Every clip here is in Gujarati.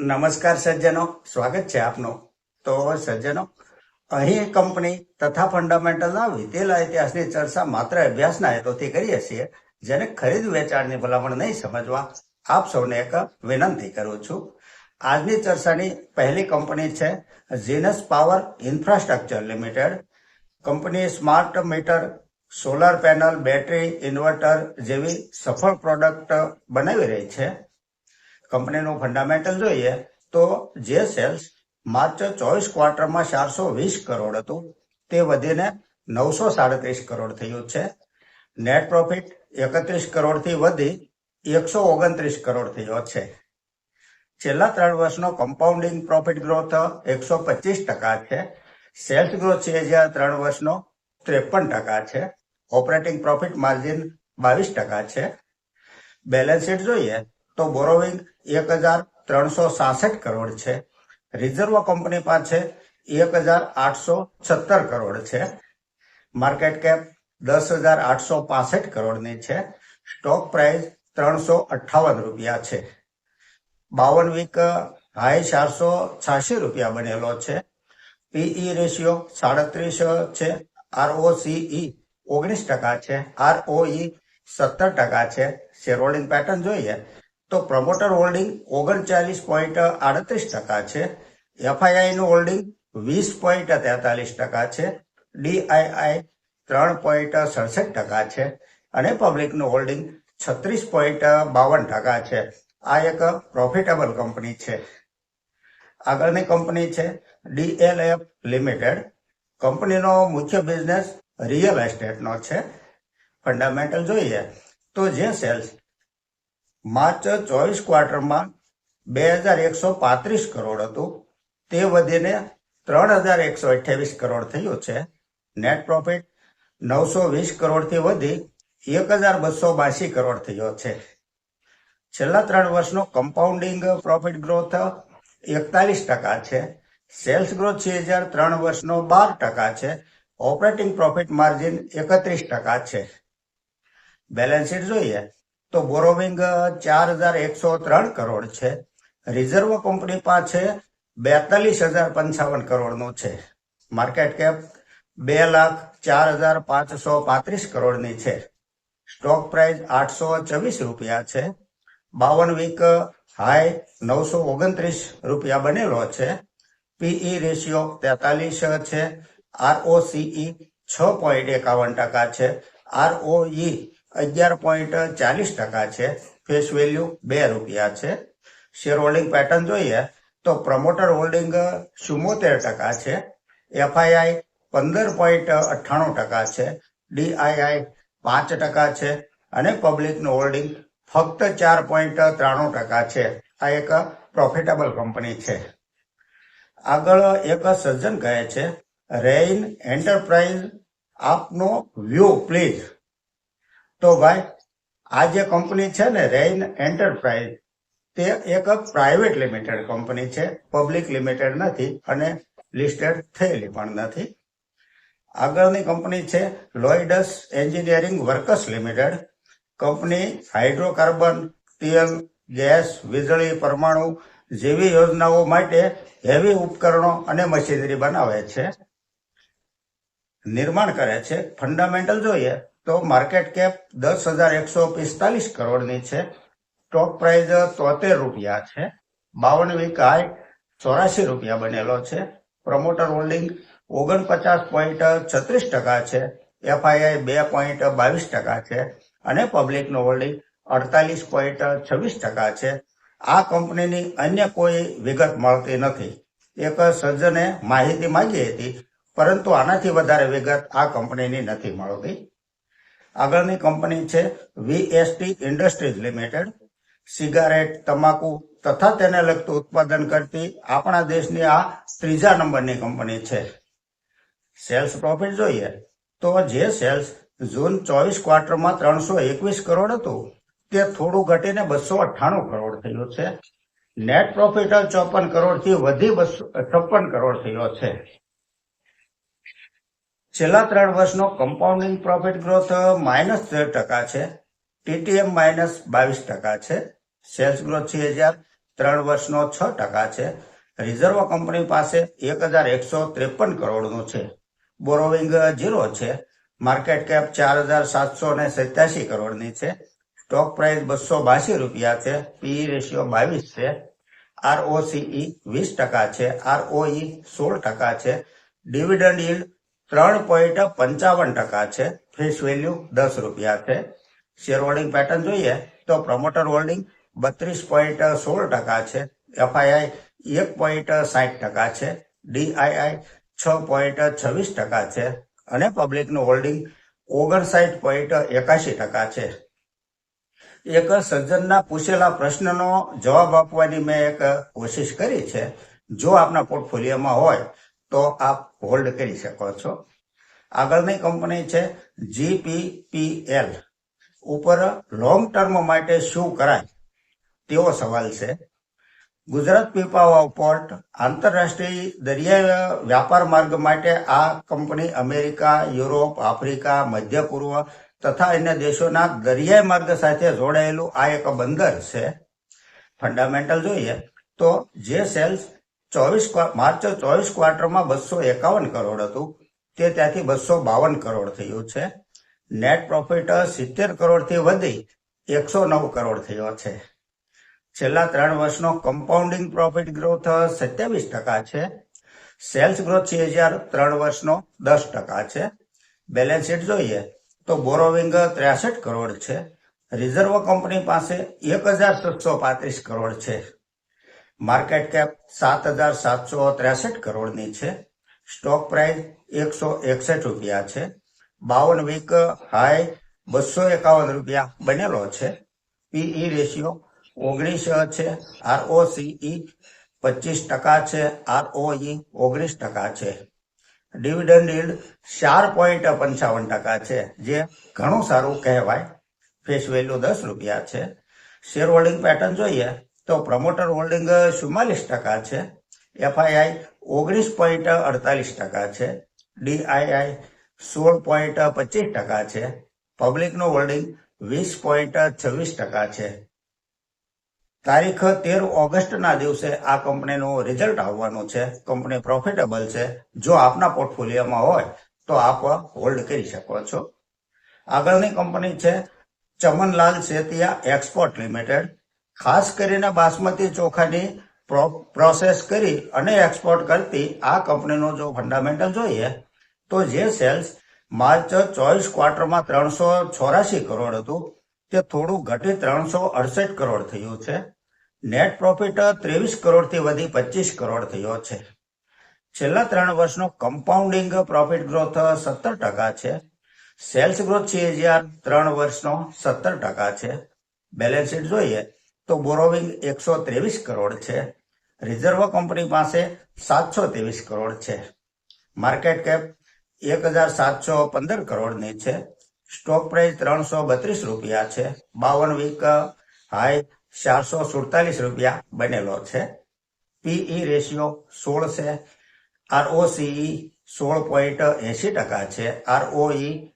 નમસ્કાર સજ્જનો. સ્વાગત છે આપનું. તો સજ્જનો, અહીં કંપની તથા ફંડામેન્ટલના વીતેલા ઇતિહાસની ચર્ચા માત્ર અભ્યાસના હેતુથી કરીએ છીએ, જેને ખરીદ વેચાણની ભલામણ નહીં સમજવા આપ સૌને એક વિનંતી કરું છું. આજની ચર્ચાની પહેલી કંપની છે Genus power infrastructure limited company smart meter, solar panel, battery, inverter જેવી સફળ પ્રોડક્ટ બનાવી રહી છે. કંપનીનું ફંડામેન્ટલ જોઈએ તો જે સેલ્સ માર્ચ ચોવીસ ક્વાર્ટરમાં ચારસો વીસ કરોડ હતું, તે વધીને નવસો સાડત્રીસ કરોડ થયું છે. નેટ પ્રોફિટ એકત્રીસ કરોડથી વધી એકસો ઓગણત્રીસ કરોડ થયો છે. છેલ્લા ત્રણ વર્ષનો કમ્પાઉન્ડિંગ પ્રોફિટ ગ્રોથ એકસો પચીસ ટકા છે. સેલ્સ ગ્રોથ છે જે ત્રણ વર્ષનો ત્રેપન ટકા છે. ઓપરેટિંગ પ્રોફિટ માર્જિન બાવીસ ટકા છે. બેલેન્સ શીટ જોઈએ તો બોરોવિંગ એક હજાર ત્રણસો સાસઠ કરોડ છે. રિઝર્વ કંપની પાસે એક હજાર આઠસો છત્તર કરોડ છે. માર્કેટ કેપ દસ હજાર આઠસો પાસઠ કરોડની છે. સ્ટોક પ્રાઇસ ત્રણસો અઠ્ઠાવન રૂપિયા છે. બાવન વીક હાઈ ચારસો છ્યાસી રૂપિયા બનેલો છે. પીઈ રેશિયો સાડત્રીસ છે. આરઓસીઈ ઓગણીસ ટકા છે. આરઓઈ સત્તર ટકા છે. શેર પેટર્ન જોઈએ. તો પ્રમોટર હોલ્ડિંગ ઓગણચાલીસ પોઈન્ટ આડત્રીસ ટકા છે. એફઆઈઆઈ નું હોલ્ડિંગ વીસ પોઈન્ટ તેતાલીસ ટકા છે. ડીઆઈઆઈ ત્રણ પોઈન્ટ સડસઠ ટકા છે. અને પબ્લિકનું હોલ્ડિંગ છત્રીસ પોઈન્ટ બાવન ટકા છે. આ એક પ્રોફિટેબલ કંપની છે. આગળની કંપની છે ડીએલએફ લિમિટેડ કંપનીનો મુખ્ય બિઝનેસ રિયલ એસ્ટેટનો છે. ફંડામેન્ટલ જોઈએ તો જે સેલ્સ માર્ચ ચોવીસ ક્વાર્ટરમાં બે હજાર એકસો પાંત્રીસ કરોડ હતું. તે વધીને ત્રણ હજાર એકસો અઠ્યાવીસ કરોડ થયું છે. નેટ પ્રોફિટ નવસો વીસ કરોડથી વધી એક હજાર બસો બાસી કરોડ થયો છે. છેલ્લા ત્રણ વર્ષનો કમ્પાઉન્ડિંગ પ્રોફિટ ગ્રોથ એકતાલીસ ટકા છે. સેલ્સ ગ્રોથ છે હજાર ત્રણ વર્ષનો બાર ટકા છે. ઓપરેટિંગ પ્રોફિટ માર્જિન એકત્રીસ ટકા છે. બેલેન્સ શીટ જોઈએ. તો બોરોવિંગ ચાર હજાર એકસો ત્રણ કરોડ છે. રિઝર્વ કંપની પાસે બેતાલીસ હજાર પંચાવન કરોડનું છે. માર્કેટ કેપ બે લાખ ચાર હજાર પાંચસો પાંત્રીસ કરોડની છે. સ્ટોક પ્રાઇસ આઠસો ચોવીસ રૂપિયા છે. બાવન વીક હાઈ નવસો ઓગણત્રીસ રૂપિયા બનેલો છે. પીઈ રેશિયો તેતાલીસ છે. આરઓસીઈ છ પોઈન્ટ એકાવન ટકા છે. આરઓઈ અગિયાર પોઈન્ટ ચાલીસ ટકા છે. ફેસ વેલ્યુ બે રૂપિયા છે. શેર હોલ્ડિંગ પેટર્ન જોઈએ તો પ્રમોટર હોલ્ડિંગ ચુમ્મોતેર ટકા છે. એફઆઈઆઈ પંદર પોઈન્ટ અઠ્ઠાણું ટકા છે. ડીઆઈઆઈ પાંચ ટકા છે. અને પબ્લિકનું હોલ્ડિંગ ફક્ત ચાર પોઈન્ટ ત્રાણું ટકા છે. આ એક પ્રોફિટેબલ કંપની છે. આગળ એક સજ્જન કહે છે રેઇન એન્ટરપ્રાઇઝ આપનો વ્યૂ પ્લીઝ તો ભાઈ, આ જે કંપની છે ને રેઇન એન્ટરપ્રાઇઝ તે એક પ્રાઇવેટ લિમિટેડ કંપની છે પબ્લિક લિમિટેડ નથી અને લિસ્ટેડ થયેલી પણ નથી. આગળની કંપની છે Lloyds engineering workers limited company hydrocarbon તેલ ગેસ વીજળી, પરમાણુ જેવી યોજનાઓ માટે હેવી ઉપકરણો અને મશીનરી બનાવે છે. નિર્માણ કરે છે. ફંડામેન્ટલ જોઈએ તો માર્કેટ કેપ દસ હજાર એકસો પિસ્તાલીસ કરોડની છે. સ્ટોક પ્રાઇસ તોતેર રૂપિયા છે. બાવન વીક હાઈ ચોરાશી રૂપિયા બનેલો છે. પ્રમોટર હોલ્ડિંગ ઓગણપચાસ પોઈન્ટ છત્રીસ ટકા છે. એફઆઈઆઈ બે પોઈન્ટ બાવીસ ટકા છે. અને પબ્લિકનું હોલ્ડિંગ અડતાલીસ પોઈન્ટ છવ્વીસ ટકા છે. આ કંપનીની અન્ય કોઈ વિગત મળતી નથી. એક સજ્જને માહિતી માંગી હતી, પરંતુ આનાથી વધારે વિગત આ કંપનીની નથી મળતી. આગળની કંપની છે વીએસટી ઇન્ડસ્ટ્રીઝ લિમિટેડ. સિગારેટ, તમાકુ તથા તેને લગતું ઉત્પાદન કરતી આપણા દેશની આ ત્રીજા નંબરની કંપની છે. સેલ્સ પ્રોફિટ જોઈએ તો જે સેલ્સ જૂન ચોવીસ ક્વાર્ટરમાં ત્રણસો એકવીસ કરોડ હતું, તે થોડું ઘટીને બસો અઠ્ઠાણું કરોડ થયું છે. નેટ પ્રોફિટ ચોપન કરોડથી વધી બસો છપ્પન કરોડ થયો છે. છેલ્લા ત્રણ વર્ષનો કમ્પાઉન્ડિંગ પ્રોફિટ ગ્રોથ માઇનસ તેર ટકા છે ટીટીએમ માઇનસ બાવીસ ટકા છે સેલ્સ ગ્રોથ છે હજાર, ત્રણ વર્ષનો છ ટકા છે. રિઝર્વ કંપની પાસે એક હજાર એકસો ત્રેપન કરોડનું છે. બોરોવિંગ ઝીરો છે. માર્કેટ કેપ ચાર હજાર સાતસો ને સત્યાસી કરોડની છે. સ્ટોક પ્રાઇસ બસો બાસી રૂપિયા છે. પીઈ રેશિયો બાવીસ છે. આરઓસીઈ વીસ ટકા છે. આરઓઈ સોળ ટકા છે. ડિવિડન્ડ yield ત્રણ પોઈન્ટ પંચાવન ટકા છે. ફેસ વેલ્યુ દસ રૂપિયા છે. શેર હોલ્ડિંગ પેટર્ન જોઈએ તો પ્રમોટર હોલ્ડિંગ બત્રીસ પોઈન્ટ સોળ ટકા છે. એફઆઈઆઈ એક પોઈન્ટ સાઠ ટકા છે. ડીઆઈઆઈ છ પોઈન્ટ છવ્વીસ ટકા છે. અને પબ્લિકનું હોલ્ડિંગ ઓગણસાઠ પોઈન્ટ એકાશી ટકા છે. એક સજ્જનના પૂછેલા પ્રશ્નનો જવાબ આપવાની મેં એક કોશિશ કરી છે. જો આપના પોર્ટફોલિયોમાં હોય તો આપ હોલ્ડ કરી શકો છો. આગળની કંપની છે જીપીપીએલ ઉપર લોંગ ટર્મ માટે શું કરાય? તેવો સવાલ છે. ગુજરાત પીપાવાવ પોર્ટ આંતરરાષ્ટ્રીય દરિયાઈ વ્યાપાર માર્ગ માટે આ કંપની અમેરિકા, યુરોપ, આફ્રિકા, મધ્ય પૂર્વ તથા અન્ય દેશોના દરિયાઈ માર્ગ સાથે જોડાયેલું આ એક બંદર છે. ફંડામેન્ટલ જોઈએ તો જે સેલ્સ ચોવીસ માર્ચ ચોવીસ ક્વાર્ટરમાં બસો એકાવન કરોડ હતું. તે ત્યાંથી બસો બાવન કરોડ થયું છે. નેટ પ્રોફિટ સિત્તેર કરોડથી વધી એકસો નવ કરોડ થયો છે. છેલ્લા ત્રણ વર્ષનો કમ્પાઉન્ડિંગ પ્રોફિટ ગ્રોથ સત્યાવીસ ટકા છે. સેલ્સ ગ્રોથ છે હજાર ત્રણ વર્ષનો દસ ટકા છે. બેલેન્સ શીટ જોઈએ તો બોરોવિંગ ત્રેસઠ કરોડ છે. રિઝર્વ કંપની પાસે એક હજાર સાતસો પાંત્રીસ કરોડ છે. માર્કેટ કેપ સાત હજાર સાતસો ત્રેસઠ કરોડની છે. સ્ટોક પ્રાઇસ એકસો એકસઠ રૂપિયા છે. બાવન વીક હાઈ બસો એકાવન રૂપિયા બનેલો છે. પીઈ રેશિયો ઓગણીસ છે. આરઓસીઈ પચીસ ટકા છે. આરઓઈ ઓગણીસ ટકા છે. ડિવિડન્ડ yield ચાર પોઈન્ટ પંચાવન ટકા છે, જે ઘણું સારું કહેવાય. ફેસ વેલ્યુ દસ રૂપિયા છે. શેર હોલ્ડિંગ પેટર્ન જોઈએ તો પ્રમોટર હોલ્ડિંગ ચુમ્માલીસ ટકા છે. એફઆઈઆઈ ઓગણીસ પોઈન્ટ અડતાલીસ ટકા છે. ડીઆઈઆઈ સોળ પોઈન્ટ પચીસ ટકા છે. પબ્લિકનું હોલ્ડિંગ વીસ પોઈન્ટ છવ્વીસ ટકા છે. તારીખ તેર ઓગસ્ટના દિવસે આ કંપનીનું રિઝલ્ટ આવવાનું છે. કંપની પ્રોફિટેબલ છે. જો આપના પોર્ટફોલિયોમાં હોય, તો આપ હોલ્ડ કરી શકો છો. આગળની કંપની છે ચમનલાલ સેતિયા એક્સપોર્ટ લિમિટેડ ખાસ કરીને બાસમતી ચોખાની પ્રોસેસ કરી અને એક્સપોર્ટ કરતી આ કંપનીનો જો ફંડામેન્ટલ જોઈએ, તો જે સેલ્સ માર્ચ ચોવીસ ક્વાર્ટરમાં ત્રણસો ચોરાશી કરોડ હતું, તે થોડું ઘટી ત્રણસો અડસઠ કરોડ થયું છે. નેટ પ્રોફિટ ત્રેવીસ કરોડથી વધી પચીસ કરોડ થયો છે. છેલ્લા ત્રણ વર્ષનો કમ્પાઉન્ડિંગ પ્રોફિટ ગ્રોથ સત્તર ટકા છે. સેલ્સ ગ્રોથ છે હજાર ત્રણ વર્ષનો સત્તર ટકા છે. બેલેન્સ શીટ જોઈએ તો બોરોવિંગ એકસો ત્રેવીસ કરોડ છે. રિઝર્વ કંપની પાસે સાતસો ત્રેવીસ કરોડ છે. માર્કેટ કેપ એક હજાર સાતસો પંદર કરોડની છે. સ્ટોક પ્રાઇસ ત્રણસો બત્રીસ રૂપિયા છે. બાવન વીક હાઈ ચારસો સુડતાલીસ રૂપિયા બનેલો છે. પીઈ રેશિયો સોળ છે. આરઓસીઈ સોળ પોઈન્ટ એસી ટકા છે. આરઓઈ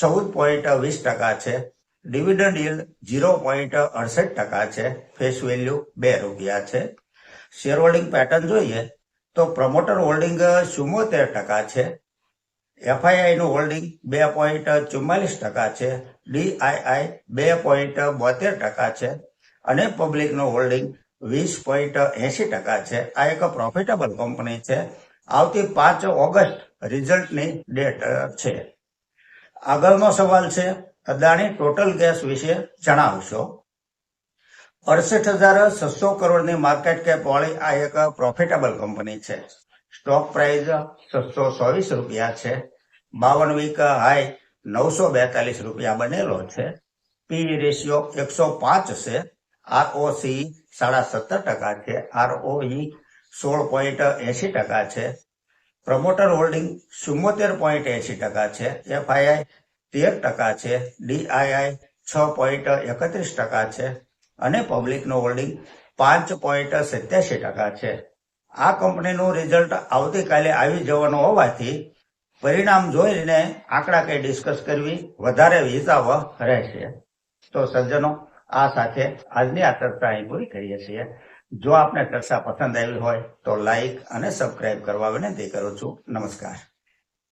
ચૌદ પોઈન્ટ વીસ ટકા છે. ડિવિડન્ડ યીલ્ડ ઝીરો પોઈન્ટ અડસઠ ટકા છે. ફેસ વેલ્યુ બે રૂપિયા છે. શેર હોલ્ડિંગ પેટર્ન જોઈએ તો પ્રમોટર હોલ્ડિંગ ચુમ્મોતેર ટકા છે. એફઆઈઆઈનું હોલ્ડિંગ બે પોઈન્ટ ચુમ્માલીસ ટકા છે. ડીઆઈઆઈ બે પોઈન્ટ બોતેર ટકા છે. અને પબ્લિકનું હોલ્ડિંગ વીસ પોઈન્ટ એસી ટકા છે. આ એક પ્રોફિટેબલ કંપની છે. આવતી પાંચ ઓગસ્ટ રિઝલ્ટની ડેટ છે. આગળનો સવાલ છે અદાણી ટોટલ ગેસ વિશે જણાવશો. અડસઠ હજાર છસો કરોડની માર્કેટ કેપ વાળી આ એક પ્રોફિટેબલ કંપની છે. સ્ટોક પ્રાઇસ છસો ચોવીસ રૂપિયા છે. બાવન વીક હાઈ નવસો બેતાલીસ રૂપિયા બનેલો છે. પી રેશિયો એકસો પાંચ છે. આરઓસી સાડા સત્તર ટકા છે. આરઓઈ સોળ પોઈન્ટ એસી ટકા છે. પ્રમોટર હોલ્ડિંગ ચુમ્મોતેર પોઈન્ટ એસી ટકા છે. એફઆઈઆઈ તેર ટકા છે. ડીઆઈઆઈ છ પોઈન્ટ એકત્રીસ ટકા છે. અને પબ્લિકનું હોલ્ડિંગ પાંચ પોઈન્ટ સત્યાસી ટકા છે. આ કંપનીનું રિઝલ્ટ આવતીકાલે આવી જવાનું હોવાથી પરિણામ જોઈને આંકડા કઈ ડિસ્કસ કરવી વધારે હિતાવહ રહેશે. તો સજ્જનો, આ સાથે આજની આ ચર્ચા અહીં પૂરી કરીએ છીએ. જો આપને ચર્ચા પસંદ આવી હોય તો લાઈક અને સબસ્ક્રાઇબ કરવા વિનંતી કરું છું. નમસ્કાર.